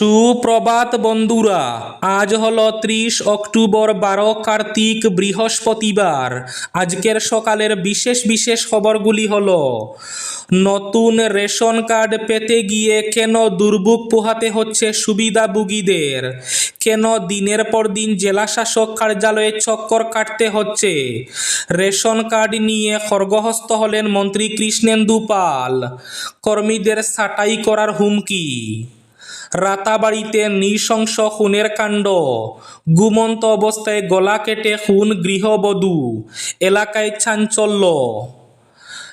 সুপ্রভাত বন্ধুরা, আজ হল ত্রিশ অক্টোবর বারো কার্তিক বৃহস্পতিবার। আজকের সকালের বিশেষ বিশেষ খবরগুলি হল, নতুন রেশন কার্ড পেতে গিয়ে কেন দুর্ভোগ পোহাতে হচ্ছে সুবিধাভোগীদের কেন দিনের পর দিন জেলাশাসক কার্যালয়ে চক্কর কাটতে হচ্ছে? রেশন কার্ড নিয়ে খর্গহস্ত হলেন মন্ত্রী কৃষ্ণেন্দু পাল। কর্মীদের ছাঁটাই করার হুমকি। রাতাবাড়িতে নৃশংস খুনের কাণ্ড। ঘুমন্ত অবস্থায় গলা কেটে খুন গৃহবধূ, এলাকায় চাঞ্চল্য।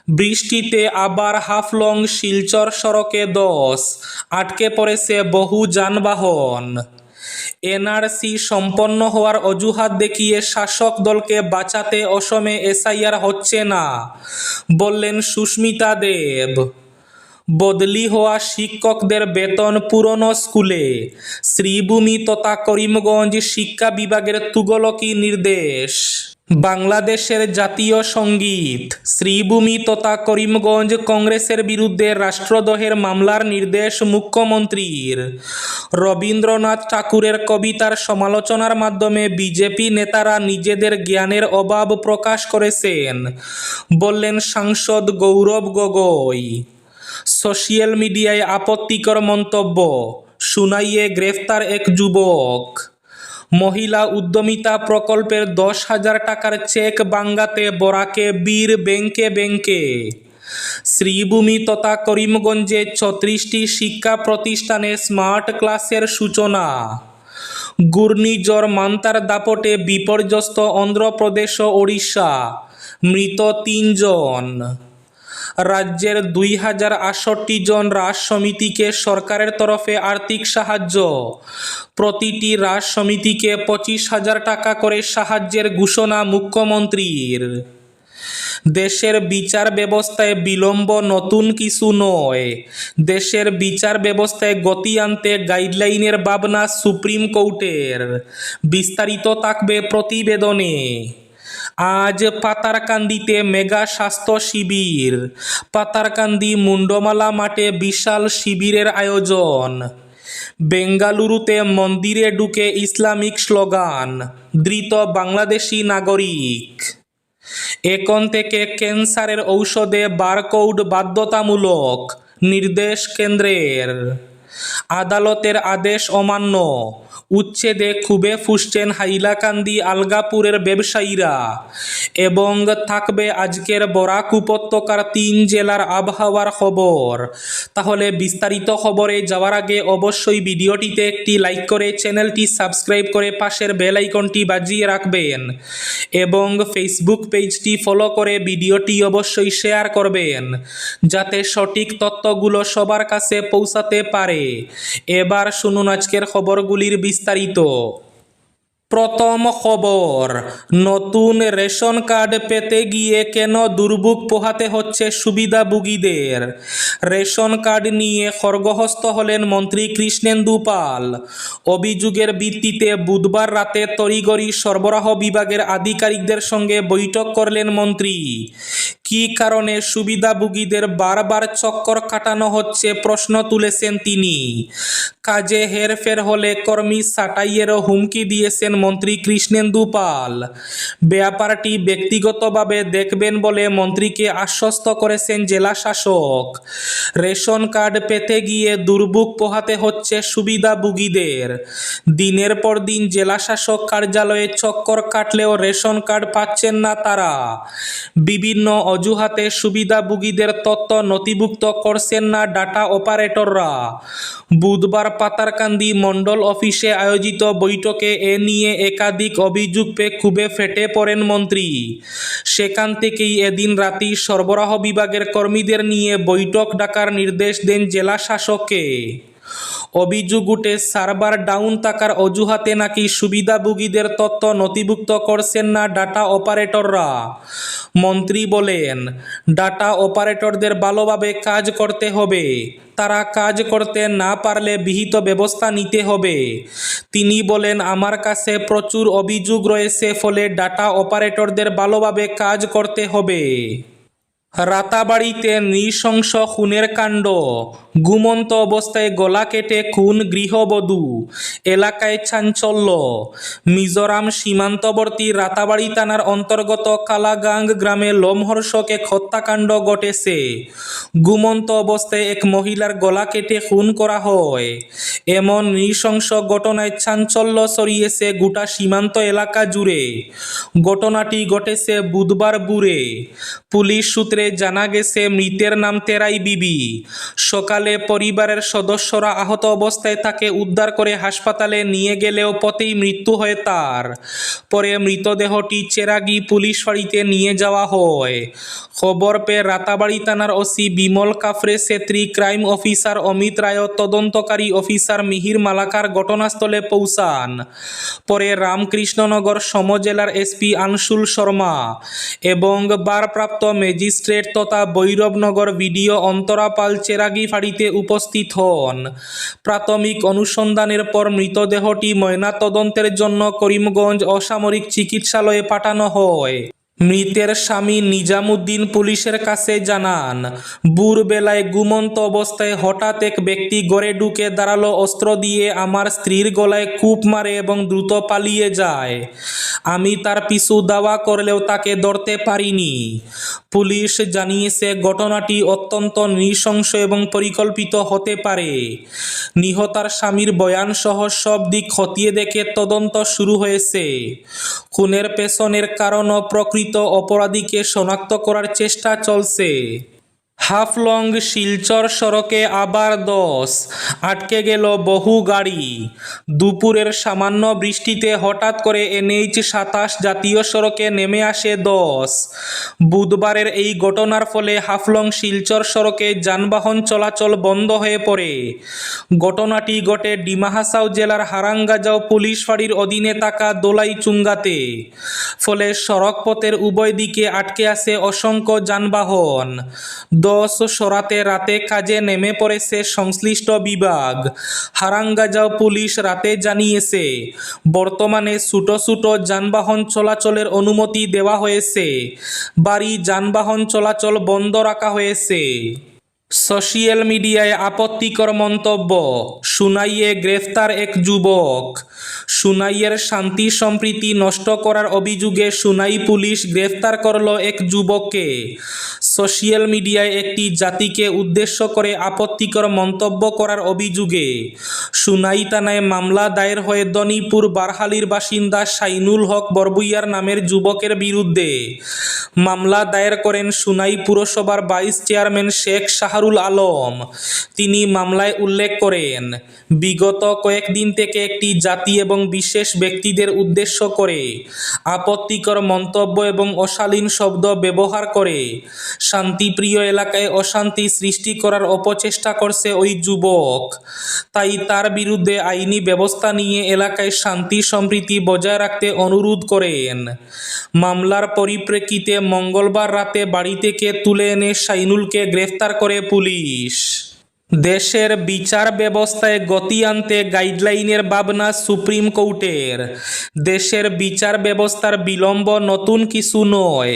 বৃষ্টিতে আবার হাফলং শিলচর সড়কে দশ, আটকে পড়েছে বহু যানবাহন। এনআরসি সম্পন্ন হওয়ার অজুহাত দেখিয়ে শাসক দলকে বাঁচাতে অসমে এসআইআর হচ্ছে না, বললেন সুস্মিতা দেব। বদলি হওয়া শিক্ষকদের বেতন পুরনো স্কুলে। শ্রীভূমি তথা করিমগঞ্জ শিক্ষা বিভাগের তুগলকি নির্দেশ। বাংলাদেশের জাতীয় সংগীত। শ্রীভূমি তথা করিমগঞ্জ কংগ্রেসের বিরুদ্ধে রাষ্ট্রদ্রোহের মামলার নির্দেশ মুখ্যমন্ত্রীর। রবীন্দ্রনাথ ঠাকুরের কবিতার সমালোচনার মাধ্যমে বিজেপি নেতারা নিজেদের জ্ঞানের অভাব প্রকাশ করেছেন, বললেন সাংসদ গৌরব গগৈ। সোশ্যাল মিডিয়ায় আপত্তিকর মন্তব্য। সুনাইয়ে গ্রেফতার এক যুবক। মহিলা উদ্যমিতা প্রকল্পের দশ হাজার টাকার চেক বাঙ্গাতে বরাকে বীর ব্যাংকে ব্যাংকে শ্রীভূমি তথা করিমগঞ্জে ছত্রিশটি শিক্ষা প্রতিষ্ঠানে স্মার্ট ক্লাসের সূচনা। ঘূর্ণিঝড় মান্তার দাপটে বিপর্যস্ত অন্ধ্রপ্রদেশ ও ওড়িশা। মৃত তিনজন। রাজ্যের দুই হাজার আটষট্টি জন রাজ সমিতিকে সরকারের তরফে আর্থিক সাহায্য। প্রতিটি রাজ সমিতিকে পঁচিশ হাজার টাকা করে সাহায্যের ঘোষণা মুখ্যমন্ত্রীর। দেশের বিচার ব্যবস্থায় বিলম্ব নতুন কিছু নয়। দেশের বিচার ব্যবস্থায় গতি আনতে গাইডলাইনের ভাবনা সুপ্রিম কোর্টের। বিস্তারিত থাকবে প্রতিবেদনে। আজ পাতারকান্দিতে মেগা স্বাস্থ্য শিবির। পাতারকান্দি মুন্ডমালা মাঠে বিশাল শিবিরের আয়োজন। বেঙ্গালুরুতে মন্দিরে ঢুকে ইসলামিক স্লোগান, ধৃত বাংলাদেশি নাগরিক। এখন থেকে ক্যান্সারের ঔষধে বারকোড বাধ্যতামূলক, নির্দেশ কেন্দ্রের। আদালতের আদেশ অমান্য উচ্ছেদে খুবে ফুসছেন হাইলাকান্দি আলগাপুরের ব্যবসায়ীরা। এবং থাকবে আজকের বরাক উপত্যকার তিন জেলার আবহাওয়ার খবর। তাহলে বিস্তারিত খবরে যাওয়ার আগে অবশ্যই ভিডিওটিতে একটি লাইক করে চ্যানেলটি সাবস্ক্রাইব করে পাশের বেল আইকনটি বাজিয়ে রাখবেন। এবং ফেসবুক পেজটি ফলো করে ভিডিওটি অবশ্যই শেয়ার করবেন। যাতে সঠিক তথ্যগুলো সবার কাছে পৌঁছাতে পারে। এবার শুনুন আজকের খবরগুলির বিস্তারিত প্রথম খবর, নতুন রেশন কার্ড পেতে গিয়ে কেন দুর্ভোগ পোহাতে হচ্ছে সুবিধাভোগীদের রেশন কার্ড নিয়ে খর্গহস্ত হলেন মন্ত্রী কৃষ্ণেন্দু পাল। অভিযোগের ভিত্তিতে বুধবার রাতে তড়িগড়ি সরবরাহ বিভাগের আধিকারিকদের সঙ্গে বৈঠক করলেন মন্ত্রী। কী কারণে সুবিধাভোগীদের বারবার চক্কর কাটানো হচ্ছে প্রশ্ন তুলেছেন তিনি। কাজে হেরফের হলে কর্মী সাটাইয়েরও হুমকি দিয়েছেন মন্ত্রী কৃষ্ণেন্দু পাল। ব্যাপারটি ব্যক্তিগতভাবে দেখবেন বলে মন্ত্রীকে আশ্বস্ত করেছেন জেলা শাসক। রেশন কার্ড পেতে গিয়ে দুর্ভোগ পোহাতে হচ্ছে সুবিধাভোগীদের দিনের পর দিন জেলা শাসক কার্যালয়ে চক্কর কাটলেও রেশন কার্ড পাচ্ছেন না তারা। বিভিন্ন অজুহাতে সুবিধাভোগীদের তথ্য নথিভুক্ত করছেন না ডাটা অপারেটররা। বুধবার পাতারকান্দি মণ্ডল অফিসে আয়োজিত বৈঠকে এ নিয়ে একাধিক অভিযোগ পেয়ে খুবই ফেটে পড়েন মন্ত্রী। সেখান থেকেই এদিন রাতেই সরবরাহ বিভাগের কর্মীদের নিয়ে বৈঠক ডাকার নির্দেশ দেন জেলা শাসককে। অভিযোগ উঠে সার্ভার ডাউন থাকার অজুহাতে নাকি সুবিধাভোগীদের তথ্য নথিভুক্ত করছেন না ডাটা অপারেটররা। মন্ত্রী বলেন, ডাটা অপারেটরদের ভালোভাবে কাজ করতে হবে। তারা কাজ করতে না পারলে বিহিত ব্যবস্থা নিতে হবে। তিনি বলেন, আমার কাছে প্রচুর অভিযোগ রয়েছে, ফলে ডাটা অপারেটরদের ভালোভাবে কাজ করতে হবে। রাতাবাড়িতে নৃশংস খুনের কাণ্ড। ঘুমন্ত অবস্থায় গলা কেটে খুন গৃহবধূ। এলাকায় চাঞ্চল্য। মিজোরাম সীমান্তবর্তী রাতাবাড়ি থানার অন্তর্গত কালাগাং গ্রামে লোমহর্ষক এক হত্যাকাণ্ড ঘটেছে। ঘুমন্ত অবস্থায় এক মহিলার গলা কেটে খুন করা হয়। এমন নৃশংস ঘটনায় চাঞ্চল্য ছড়িয়েছে গোটা সীমান্ত এলাকা জুড়ে। ঘটনাটি ঘটেছে বুধবার বুড়ে পুলিশ সূত্রে জানা গেছে, মৃতের নাম তেরাই বিবি। সকালে পরিবারের সদস্যরা আহত অবস্থায় তাকে উদ্ধার করে হাসপাতালে নিয়ে গেলেও পথেই মৃত্যু হয় তার। পরে মৃতদেহটি চেরাগি পুলিশ ফাঁড়িতে নিয়ে যাওয়া হয়। খবর পেয়ে রাতাবাড়ি থানার OC Bimal Kafre Chhetri crime officer Amit Roy তদন্তকারী অফিসার মিহির মালাকার ঘটনাস্থলে পৌঁছান। পরে রামকৃষ্ণনগর সমজেলার এসপি আনসুল শর্মা এবং বারপ্রাপ্ত ম্যাজিস্ট্রেট তথা বৈরবনগর ভিডিও অন্তরা পাল চেরাগি ফাঁড়িতে উপস্থিত হন। প্রাথমিক অনুসন্ধানের পর মৃতদেহটি ময়নাতদন্তের জন্য করিমগঞ্জ অসামরিক চিকিৎসালয়ে পাঠানো হয়। মৃতের স্বামী নিজামুদ্দিন পুলিশের কাছে জানান, ভোরবেলায় গুমন্ত অবস্থায় হঠাৎ এক ব্যক্তি গড়ে ঢুকে দাঁড়াল, অস্ত্র দিয়ে আমার স্ত্রীর গলায় কূপ মারে এবং দ্রুত পালিয়ে যায়। আমি তার পিছু দাওয়া করলেও তাকে ধরতে পারিনি। পুলিশ জানিয়েছে, ঘটনাটি অত্যন্ত নৃশংস এবং পরিকল্পিত হতে পারে। নিহতার স্বামীর বয়ান সহ সব দিক খতিয়ে দেখে তদন্ত শুরু হয়েছে। খুনের পেছনের কারণ ও প্রকৃত অপরাধীকে শনাক্ত করার চেষ্টা চলছে। হাফলং শিলচর সড়কে আবার দশ। আটকে গেল বহু গাড়ি। দুপুরের সামান্য বৃষ্টিতে হঠাৎ করে এনএইচ সাতাশ জাতীয় সড়কে নেমে আসে দশ। বুধবারের এই ঘটনার ফলে হাফলং শিলচর সড়কে যানবাহন চলাচল বন্ধ হয়ে পড়ে। ঘটনাটি ঘটে ডিমাহাসাও জেলার হারাঙ্গাজাও পুলিশ ফাঁড়ির অধীনে থাকা দোলাই চুঙ্গাতে ফলে সড়কপথের উভয় দিকে আটকে আছে অসংখ্য যানবাহন। দশ সরাতে রাতে কাজে নেমে পড়েছে সংশ্লিষ্ট বিভাগ। হারাঙ্গাজাও পুলিশ রাতে জানিয়েছে, বর্তমানে ছোট ছোট যানবাহন চলাচলের অনুমতি দেওয়া হয়েছে। বাড়ি যানবাহন চলাচল বন্ধ রাখা হয়েছে। সোশিয়াল মিডিয়ায় আপত্তিকর মন্তব্য সুনাইয়ে গ্রেফতার এক যুবক। সুনাইয়ের শান্তি সম্প্রীতি নষ্ট করার অভিযোগে সুনাই পুলিশ গ্রেফতার করল এক যুবককে। সোশিয়াল মিডিয়ায় একটি জাতিকে উদ্দেশ্য করে আপত্তিকর মন্তব্য করার অভিযোগে সুনাই থানায় মামলা দায়ের হয়ে দনিপুর বারহালির বাসিন্দা সাইনুল হক বরবুইয়ার নামের যুবকের বিরুদ্ধে মামলা দায়ের করেন সুনাই পুরসভার ভাইস চেয়ারম্যান শেখ শাহরুল আলম। তিনি মামলায় উল্লেখ করেন, বিগত কয়েকদিন থেকে একটি জাতি এবং বিশেষ ব্যক্তিদের উদ্দেশ্য করে, আপত্তিকর মন্তব্য এবং অশালীন শব্দ ব্যবহার করে। শান্তিপ্রিয় এলাকায় অশান্তি সৃষ্টি করার অপচেষ্টা করছে ওই যুবক। তাই তার বিরুদ্ধে আইনি ব্যবস্থা নিয়ে এলাকায় শান্তি সম্প্রীতি বজায় রাখতে অনুরোধ করেন। মামলার পরিপ্রেক্ষিতে মঙ্গলবার রাতে বাড়ি থেকে তুলে এনে সাইনুলকে গ্রেফতার করে পুলিশ। দেশের বিচার ব্যবস্থায় গতি আনতে গাইডলাইনের ভাবনা সুপ্রিম কোর্টের। দেশের বিচার ব্যবস্থার বিলম্ব নতুন কিছু নয়।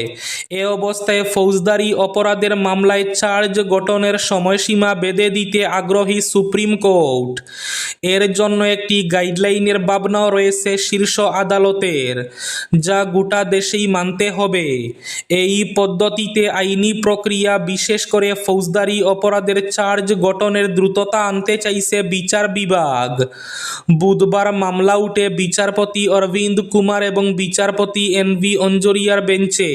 এ অবস্থায় ফৌজদারি অপরাধের মামলায় চার্জ গঠনের সময়সীমা বেঁধে দিতে আগ্রহী সুপ্রিম কোর্ট। এর জন্য একটি গাইডলাইনের ভাবনাও রয়েছে শীর্ষ আদালতের, যা গোটা দেশেই মানতে হবে। এই পদ্ধতিতে আইনি প্রক্রিয়া বিশেষ করে ফৌজদারি অপরাধের চার্জ গঠনের দ্রুততা আনতে চাইছে বিচার বিভাগ। বুধবার মামলা উঠে বিচারপতি অরবিন্দ কুমার এবং বিচারপতি এন ভি অঞ্জরিয়ার বেঞ্চে।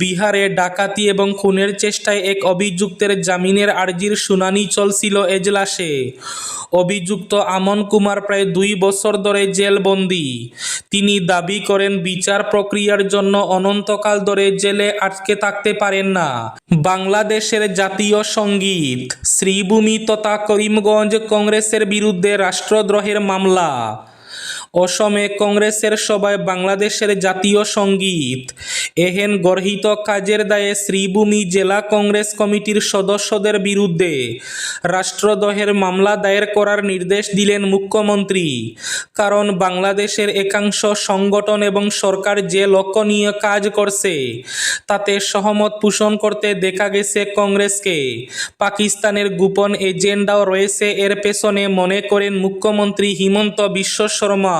বিহারে ডাকাতি এবং খুনের চেষ্টায় এক অভিযুক্তের জামিনের আর্জির শুনানি চলছিল এজলাসে। অভিযুক্ত আমন কুমার প্রায় দুই বছর ধরে জেলবন্দি। তিনি দাবি করেন, বিচার প্রক্রিয়ার জন্য অনন্তকাল ধরে জেলে আটকে থাকতে পারেন না। বাংলাদেশের জাতীয় সংগীত শ্রীভূমি তথা করিমগঞ্জ কংগ্রেসের বিরুদ্ধে রাষ্ট্রদ্রোহের মামলা। অসমে কংগ্রেসের সভায় বাংলাদেশের জাতীয় সংগীত এহেন গর্হিত কাজের দায়ে শ্রীভূমি জেলা কংগ্রেস কমিটির সদস্যদের বিরুদ্ধে রাষ্ট্রদ্রোহের মামলা দায়ের করার নির্দেশ দিলেন মুখ্যমন্ত্রী। কারণ বাংলাদেশের একাংশ সংগঠন এবং সরকার যে লক্ষ্য নিয়ে কাজ করছে, তাতে সহমত পোষণ করতে দেখা গেছে কংগ্রেসকে। পাকিস্তানের গোপন এজেন্ডাও রয়েছে এর পেছনে, মনে করেন মুখ্যমন্ত্রী হিমন্ত বিশ্ব শর্মা।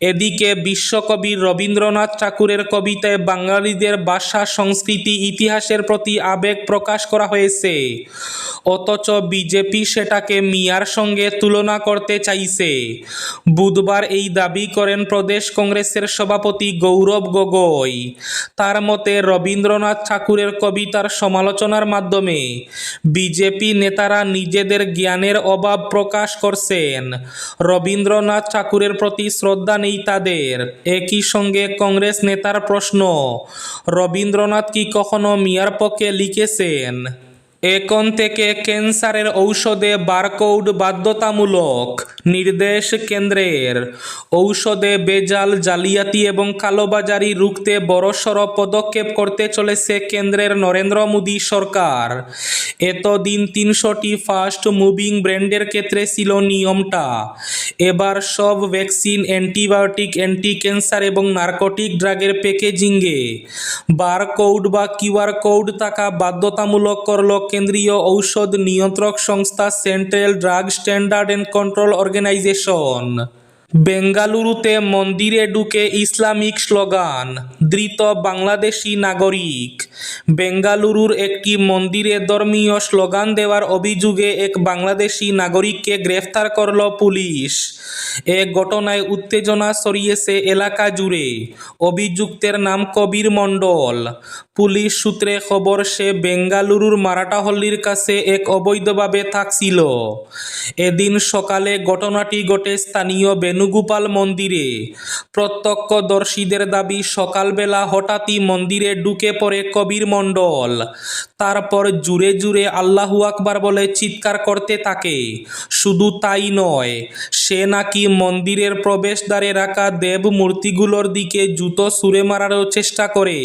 এদিকে বিশ্বকবি রবীন্দ্রনাথ ঠাকুরের কবিতায় বাঙালিদের ভাষা, সংস্কৃতি, ইতিহাসের প্রতি আবেগ প্রকাশ করা হয়েছে। অথচ বিজেপি সেটাকে মিয়ার সঙ্গে তুলনা করতে চাইছে। বুধবার এই দাবি করেন প্রদেশ কংগ্রেসের সভাপতি গৌরব গগৈ। তার মতে, রবীন্দ্রনাথ ঠাকুরের কবিতার সমালোচনার মাধ্যমে বিজেপি নেতারা নিজেদের জ্ঞানের অভাব প্রকাশ করছেন। রবীন্দ্রনাথ ঠাকুরের প্রতি শ্রদ্ধা নেই তাদের। একই সঙ্গে কংগ্রেস নেতার প্রশ্ন রবীন্দ্রনাথ কি কখনো মিয়ার পক্ষে লিখেছেন? এখন থেকে ক্যান্সারের ঔষধে বারকোড বাধ্যতামূলক নির্দেশ কেন্দ্রের। ঔষধে বেজাল, জালিয়াতি এবং কালোবাজারি রুখতে বড়সড় পদক্ষেপ করতে চলেছে কেন্দ্রের নরেন্দ্র মোদী সরকার। এতদিন তিনশোটি ফাস্ট মুভিং ব্র্যান্ডের ক্ষেত্রে ছিল নিয়মটা। এবার সব ভ্যাকসিন, অ্যান্টিবায়োটিক অ্যান্টি ক্যান্সার এবং নার্কোটিক ড্রাগের প্যাকেজিংয়ে বারকোড বা কিউআর কোড থাকা বাধ্যতামূলক করল কেন্দ্রীয় ঔষধ নিয়ন্ত্রক সংস্থা central drug standard and control organisation. বেঙ্গালুরুতে মন্দিরে ঢুকে ইসলামিক স্লোগান, ধৃত বাংলাদেশি নাগরিক। বেঙ্গালুরুর একটি মন্দিরে ধর্মীয় স্লোগান দেওয়ার অভিযোগে এক বাংলাদেশি নাগরিককে গ্রেফতার করল পুলিশ। এ ঘটনায় উত্তেজনা ছড়িয়েছে এলাকা জুড়ে। অভিযুক্তের নাম কবির মণ্ডল। পুলিশ সূত্রে খবর, সে বেঙ্গালুরুর মারাঠাহল্লির কাছে এক অবৈধভাবে থাকছিল। এদিন সকালে ঘটনাটি ঘটে স্থানীয় বেণুগোপাল মন্দিরে। প্রত্যক্ষদর্শীদের দাবি, সকালবেলা হঠাৎই মন্দিরে ঢুকে পড়ে কবির মণ্ডল। তারপর জুড়ে জুড়ে আল্লাহু আকবার বলে চিৎকার করতে থাকে। শুধু তাই নয়, সে নাকি মন্দিরের প্রবেশদ্বারে রাখা দেব মূর্তিগুলোর দিকে জুতো সুরে মারারও চেষ্টা করে।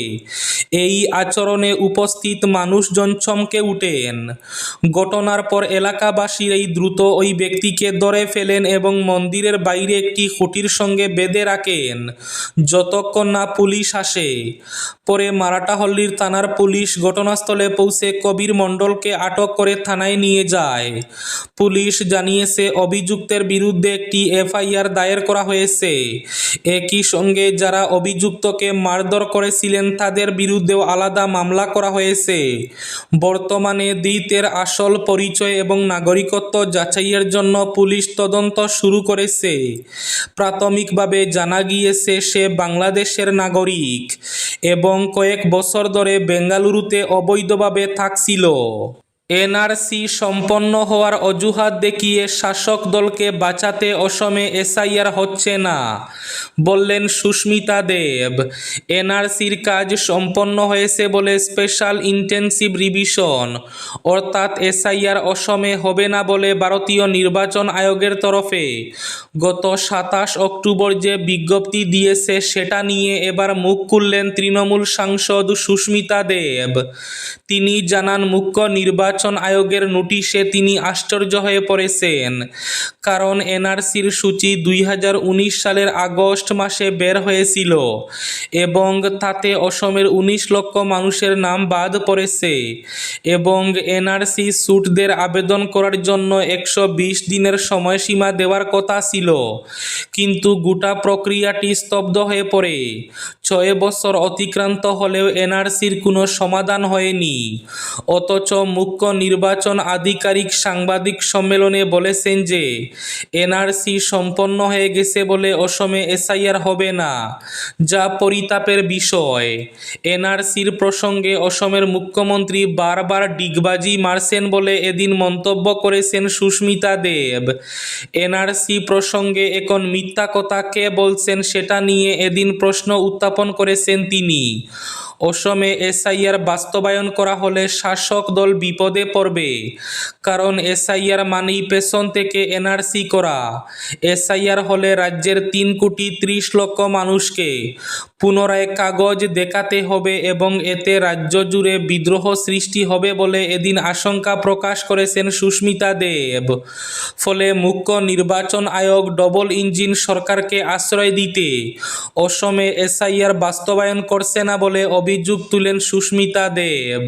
এই আচরণে উপস্থিত মানুষজন চমকে উঠেন। ঘটনার পর এলাকাবাসীর এই দ্রুত ওই ব্যক্তিকে ধরে ফেলেন এবং মন্দিরের বাইরে একটি খুঁটির সঙ্গে বেঁধে রাখেন। যতক্ষণ না পুলিশ আসে পরে মারাটাহল্লির থানার পুলিশ ঘটনাস্থলে পৌঁছে কবির মণ্ডলকে আটক করে থানায় নিয়ে যায়। পুলিশ জানিয়েছে, অভিযুক্তের বিরুদ্ধে একটি এফআইআর দায়ের করা হয়েছে। একই সঙ্গে যারা অভিযুক্তকে মারধর করেছিলেন, তাদের বিরুদ্ধেও আলাদা মামলা করা হয়েছে। বর্তমানে দ্বিতের আসল পরিচয় এবং নাগরিকত্ব যাচাইয়ের জন্য পুলিশ তদন্ত শুরু করেছে। প্রাথমিকভাবে জানা গিয়েছে, সে বাংলাদেশের নাগরিক এবং কয়েক বছর ধরে বেঙ্গালুরুতে অবৈধভাবে থাকছিল। এনআরসি সম্পন্ন হওয়ার অজুহাত দেখিয়ে শাসক দলকে বাঁচাতে অসমে এসআইআর হচ্ছে না। বললেন সুস্মিতা দেব। এনআরসির কাজ সম্পন্ন হয়েছে বলে স্পেশাল ইন্টেনসিভ রিভিশন। অর্থাৎ এসআইআর অসমে হবে না বলে ভারতীয় নির্বাচন আয়োগের তরফে। গত সাতাশ অক্টোবর যে বিজ্ঞপ্তি দিয়েছে সেটা নিয়ে এবার মুখ খুললেন তৃণমূল সাংসদ সুস্মিতা দেব। তিনি জানান, মুখ্য নির্বাচন আয়োগের নোটিশে তিনি আশ্চর্য হয়ে পড়েছেন। কারণ এনআরসির সূচি দুই হাজার উনিশ সালের আগস্ট মাসে বের হয়েছিল এবং তাতে অসমের উনিশ লক্ষ মানুষের নাম বাদ পড়েছে এবং এনআরসি স্যুটদের আবেদন করার জন্য একশো বিশ দিনের সময়সীমা দেওয়ার কথা ছিল। কিন্তু গোটা প্রক্রিয়াটি স্তব্ধ হয়ে পড়ে। ছয় বছর অতিক্রান্ত হলেও এনআরসির কোনো সমাধান হয়নি। অথচ মুখ্য নির্বাচন আধিকারিক সাংবাদিক সম্মেলনে বলেছেন যে, এনআরসি সম্পন্ন হয়ে গেছে বলে অসমে এসআইআর হবে না, যা পরিতাপের বিষয়। এনআরসির প্রসঙ্গে অসমের মুখ্যমন্ত্রী বারবার ডিগবাজি মারছেন বলে এদিন মন্তব্য করেছেন সুস্মিতা দেব। এনআরসি প্রসঙ্গে এখন মিথ্যা কথা কে বলছেন সেটা নিয়ে এদিন প্রশ্ন উত্থাপন করেছেন তিনি। অসমে এসআইআর বাস্তবায়ন করা হলে শাসক দল বিপদে পড়বে। কারণ এসআইআর মানেই পেছন থেকে এনআরসি করা। এসআইআর হলে রাজ্যের তিন কোটি ত্রিশ লক্ষ মানুষকে পুনরায় কাগজ দেখাতে হবে এবং এতে রাজ্য জুড়ে বিদ্রোহ সৃষ্টি হবে বলে এদিন আশঙ্কা প্রকাশ করেছেন সুস্মিতা দেব। ফলে মুখ্য নির্বাচন আয়োগ ডবল ইঞ্জিন সরকারকে আশ্রয় দিতে অসমে এসআইআর বাস্তবায়ন করছে না বলে অভিযোগ তুলেন সুস্মিতা দেব।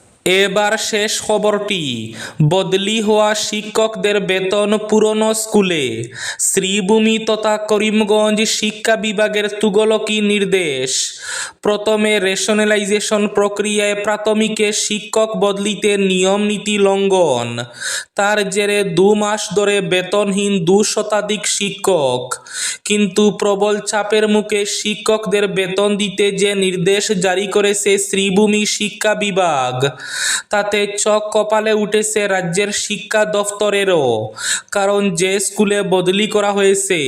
এবার শেষ খবরটি। বদলি হওয়া শিক্ষকদের বেতন পুরনো স্কুলে। শ্রীভূমি তথা করিমগঞ্জ শিক্ষা বিভাগের তুগলকি নির্দেশ। প্রথমে রেশনালাইজেশন প্রক্রিয়ায় প্রাথমিকে শিক্ষক বদলিতে নিয়ম নীতি লঙ্ঘন। তার জেরে দু মাস ধরে বেতনহীন দু শতাধিক শিক্ষক। কিন্তু প্রবল চাপের মুখে শিক্ষকদের বেতন দিতে যে নির্দেশ জারি করেছে শ্রীভূমি শিক্ষা বিভাগ তাতে চক কপালে উঠেছে রাজ্যের শিক্ষা দফতরেরও, কারণ যে স্কুলে বদলি করা হয়েছে,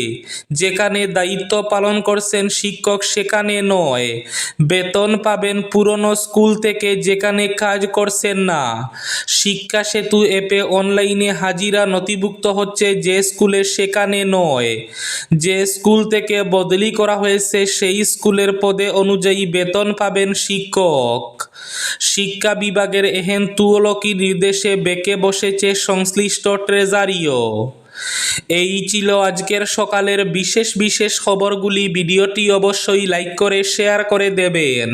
যেখানে দায়িত্ব পালন করছেন শিক্ষক সেখানে নয়। বেতন পাবেন পুরনো স্কুল থেকে যেখানে কাজ করছেন না। শিক্ষা সেতু অ্যাপে অনলাইনে হাজিরা নথিভুক্ত হচ্ছে যে স্কুলে সেখানে নয়। যে স্কুল থেকে বদলি করা হয়েছে সেই স্কুলের পদে অনুযায়ী বেতন পাবেন শিক্ষক। শিক্ষা বিভাগের এহেন তুয়লকি নির্দেশে বেঁকে বসেছে সংশ্লিষ্ট ট্রেজারিও। এই ছিল আজকের সকালের বিশেষ বিশেষ খবরগুলি। ভিডিওটি অবশ্যই লাইক করে, শেয়ার করে দেবেন।